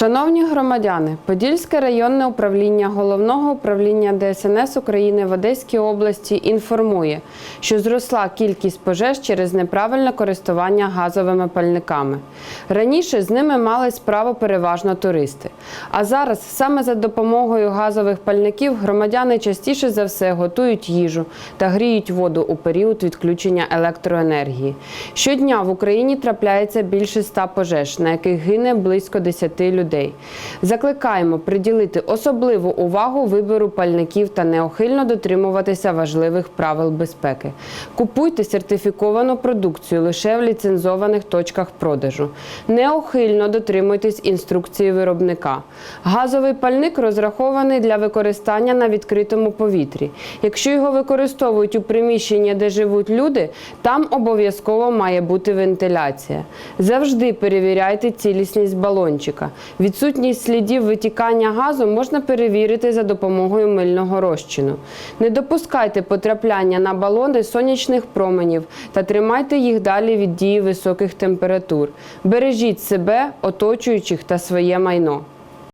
Шановні громадяни, Подільське районне управління головного управління ДСНС України в Одеській області інформує, що зросла кількість пожеж через неправильне користування газовими пальниками. Раніше з ними мали справу переважно туристи. А зараз саме за допомогою газових пальників громадяни частіше за все готують їжу та гріють воду у період відключення електроенергії. Щодня в Україні трапляється більше ста пожеж, на яких гине близько 10 людей. Закликаємо приділити особливу увагу вибору пальників та неохильно дотримуватися важливих правил безпеки. Купуйте сертифіковану продукцію лише в ліцензованих точках продажу. Неохильно дотримуйтесь інструкції виробника. Газовий пальник розрахований для використання на відкритому повітрі. Якщо його використовують у приміщенні, де живуть люди, там обов'язково має бути вентиляція. Завжди перевіряйте цілісність балончика. Відсутність слідів витікання газу можна перевірити за допомогою мильного розчину. Не допускайте потрапляння на балони сонячних променів та тримайте їх далі від дії високих температур. Бережіть себе, оточуючих та своє майно.